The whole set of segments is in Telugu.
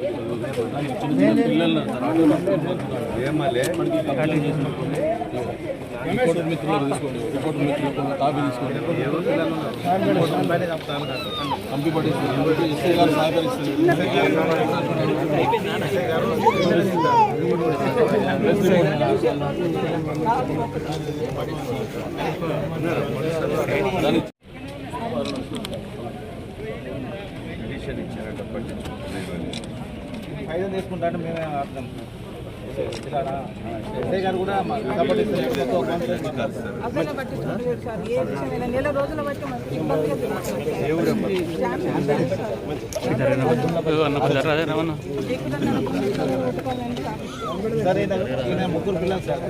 పిల్లలు రిపోర్టర్ మిత్రులు తీసుకోండి రిపోర్టర్ మిత్రులు కాపీ తీసుకోండి కంపి పట్టేసి ఎస్ఐ గారు సహకరిస్తారు దాని ఫైదా తీసుకుంటాఅంటే మేమే అర్థం ఇలానా? ఎస్ఐ గారు కూడా నెల రోజుల సార్. ముగ్గురు పిల్లలు సార్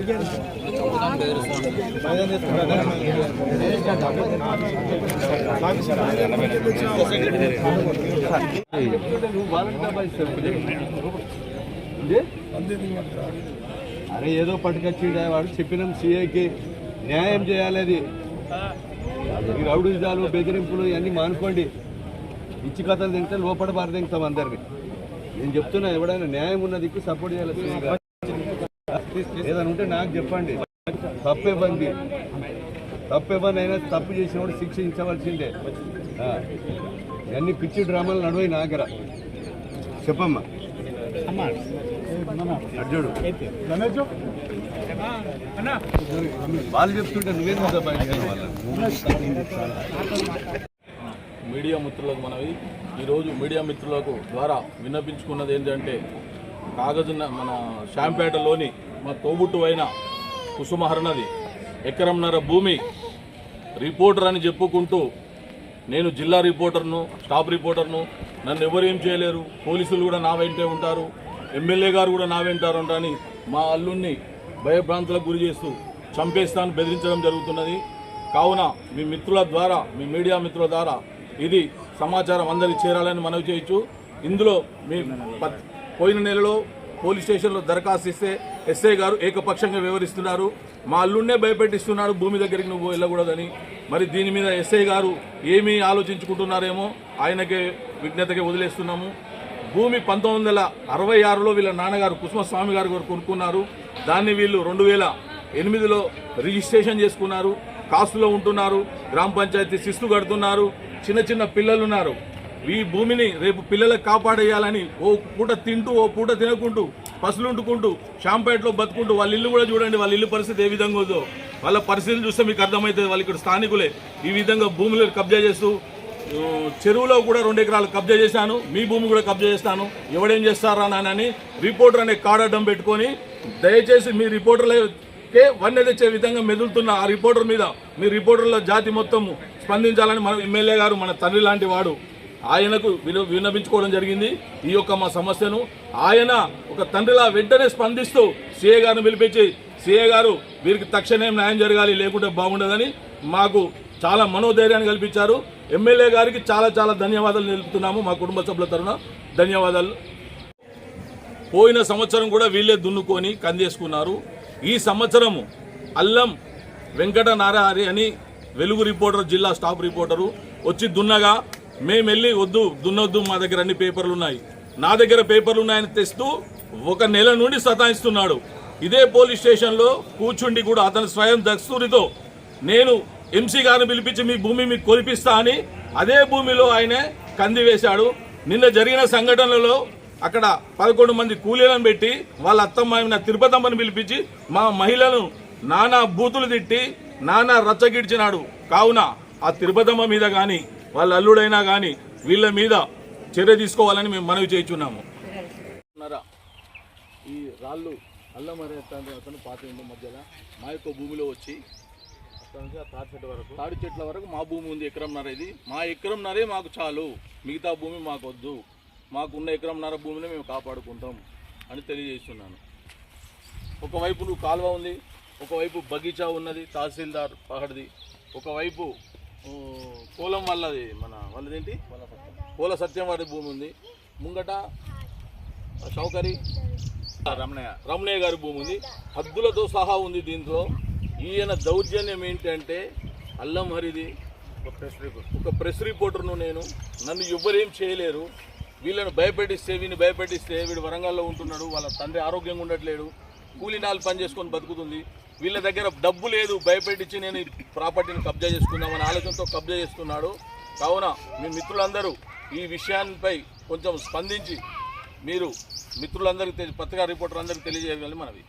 అరే ఏదో పట్టుకొచ్చిండే వాడు చెప్పినాం సీఏకి న్యాయం చేయాలి అది ఈ రౌడీజాలు బెదిరింపులు ఇవన్నీ మానుకోండి. ఇచ్చి కథలు తింటే లోపల బార తింటాం అందరిని. నేను చెప్తున్నా ఎవడైనా న్యాయం ఉన్న దిక్కు సపోర్ట్ చేయాలి ఏదైనా ఉంటే నాకు చెప్పండి. తప్పే బంది తప్పే బంది అయినా తప్పు చేసినప్పుడు శిక్షించవలసిందే ఇవన్నీ పిచ్చి డ్రామాలు నడువై నాగరా. చెప్పమ్మా. అమ్మా వాళ్ళు చెప్తుంటే నువ్వేం మీడియా మిత్రులకు మనవి. ఈరోజు మీడియా మిత్రులకు ద్వారా విన్నపించుకున్నది ఏంటంటే కాగజున్న మన శాంపేటలోని మా తోబుట్టు అయిన కుసుమహరణది ఎకరంన్నర భూమి రిపోర్టర్ అని చెప్పుకుంటూ నేను జిల్లా రిపోర్టర్ను స్టాఫ్ రిపోర్టర్ను నన్ను ఎవరు ఏం చేయలేరు? పోలీసులు కూడా నా వెంటే ఉంటారు. ఎమ్మెల్యే గారు కూడా నా వెంటారు ఉంటారని మా అల్లుణ్ణి భయభ్రాంతులకు గురి చేస్తూ చంపేస్తాను బెదిరించడం జరుగుతున్నది. కావున మీ మిత్రుల ద్వారా మీ మీడియా మిత్రుల ద్వారా ఇది సమాచారం అందరికి చేరాలని మనవి చేయొచ్చు. ఇందులో మీ పోయిన నెలలో పోలీస్ స్టేషన్లో దరఖాస్తు ఇస్తే ఎస్ఐ గారు ఏకపక్షంగా వివరిస్తున్నారు. మా అల్లుడినే భయపెట్టిస్తున్నారు భూమి దగ్గరికి నువ్వు వెళ్ళకూడదని. మరి దీని మీద ఎస్ఐ గారు ఏమీ ఆలోచించుకుంటున్నారేమో ఆయనకే విజ్ఞతకి వదిలేస్తున్నాము. భూమి పంతొమ్మిది వందల అరవై ఆరులో వీళ్ళ నాన్నగారు కుసుమస్వామి గారు గారు కొనుక్కున్నారు. దాన్ని వీళ్ళు రెండు వేల ఎనిమిదిలో రిజిస్ట్రేషన్ చేసుకున్నారు. కాసులో ఉంటున్నారు. గ్రామ పంచాయతీ శిస్తు కడుతున్నారు. చిన్న చిన్న పిల్లలు ఉన్నారు ఈ భూమిని రేపు పిల్లలకు కాపాడేయాలని ఓ పూట తింటూ ఓ పూట తినకుంటూ పసులుంటుకుంటూ షాంపేటలో బతుకుంటూ వాళ్ళ ఇల్లు కూడా చూడండి వాళ్ళ ఇల్లు పరిస్థితి ఏ విధంగా ఉందో. వాళ్ళ పరిస్థితులు చూస్తే మీకు అర్థమవుతుంది. వాళ్ళు ఇక్కడ స్థానికులే. ఈ విధంగా భూములు కబ్జా చేస్తూ చెరువులో కూడా రెండు ఎకరాలు కబ్జా చేశాను. మీ భూమి కూడా కబ్జా చేస్తాను. ఎవడేం చేస్తారా నానని రిపోర్టర్ అనే కాడడం పెట్టుకొని దయచేసి మీ రిపోర్టర్లకే వన్నె తెచ్చే విధంగా మెదులుతున్న ఆ రిపోర్టర్ మీద మీ రిపోర్టర్ల జాతి మొత్తం స్పందించాలని మన ఎమ్మెల్యే గారు మన తండ్రి లాంటి వాడు ఆయనకు విన్నపించుకోవడం జరిగింది. ఈ యొక్క మా సమస్యను ఆయన ఒక తండ్రిలా వెంటనే స్పందిస్తూ సీఏ గారిని పిలిపించి సీఏ గారు వీరికి తక్షణం న్యాయం జరగాలి లేకుంటే బాగుండదని మాకు చాలా మనోధైర్యాన్ని కల్పించారు. ఎమ్మెల్యే గారికి చాలా చాలా ధన్యవాదాలు నిలుపుతున్నాము మా కుటుంబ సభ్యుల తరఫున. ధన్యవాదాలు. పోయిన సంవత్సరం కూడా వీళ్ళే దున్నుకొని కందేసుకున్నారు. ఈ సంవత్సరము అల్లం వెంకట నారహారి అని వెలుగు రిపోర్టర్ జిల్లా స్టాఫ్ రిపోర్టరు వచ్చి దున్నగా మేము వెళ్ళి వద్దు దున్నొద్దు మా దగ్గర అన్ని పేపర్లు ఉన్నాయి. నా దగ్గర పేపర్లు ఉన్నాయని తెస్తూ ఒక నెల నుండి సతాయిస్తున్నాడు. ఇదే పోలీస్ స్టేషన్లో కూర్చుండి కూడా అతని స్వయం దస్తూరితో నేను ఎంసీ గారిని పిలిపించి మీ భూమి మీకు కొలిపిస్తా అని అదే భూమిలో ఆయన కంది వేశాడు. నిన్న జరిగిన సంఘటనలో అక్కడ పదకొండు మంది కూలీలను పెట్టి వాళ్ళ అత్తమ్మ తిరుపతమ్మని పిలిపించి మా మహిళలను నానా బూతులు తిట్టి నానా రచ్చగిడిచినాడు. కావున ఆ తిరుపతమ్మ మీద కానీ వాళ్ళ అల్లుడైనా కానీ వీళ్ళ మీద చర్య తీసుకోవాలని మేము మనవి చేయించున్నాము. ఈ రాళ్ళు అల్లమరే అతను పాత మధ్యలో మా యొక్క భూమిలో వచ్చి తాడి చెట్ల వరకు. చెట్ల వరకు మా భూమి ఉంది ఎకరంన్నర ఇది. మా ఎకరంన్నరే మాకు చాలు. మిగతా భూమి మాకు వద్దు మాకున్న ఎకరంన్నర భూమిని మేము కాపాడుకుంటాం అని తెలియజేస్తున్నాను. ఒకవైపు నువ్వు కాలువ ఉంది ఒకవైపు బగీచా ఉన్నది తహసీల్దార్ పహడిది. ఒకవైపు కోలం వల్లది మన వాళ్ళదేంటి? కోల సత్యం వారి భూమి ఉంది. ముంగట చౌకరి రమణయ్య రమణయ్య గారి భూమి ఉంది. హద్దులతో సహా ఉంది దీంట్లో. ఈయన దౌర్జన్యం ఏంటంటే అల్లం హరిది ఒక ప్రెస్ రిపోర్టర్ను నేను. నన్ను ఎవ్వరేం చేయలేరు. వీళ్ళను భయపెట్టిస్తే వీడిని భయపెట్టిస్తే వీడు వరంగల్లో ఉంటున్నాడు. వాళ్ళ తండ్రి ఆరోగ్యంగా ఉండట్లేడు. కూలినాలు పని చేసుకొని బతుకుతుంది. వీళ్ళ దగ్గర డబ్బు లేదు. భయపెట్టించి నేను ఈ ప్రాపర్టీని కబ్జా చేసుకుందామని ఆలోచనతో కబ్జా చేస్తున్నాడు. కావున మీ మిత్రులందరూ ఈ విషయాన్నిపై కొంచెం స్పందించి మీరు మిత్రులందరికీ పత్రికా రిపోర్టర్ అందరికీ తెలియజేయాలని మనవి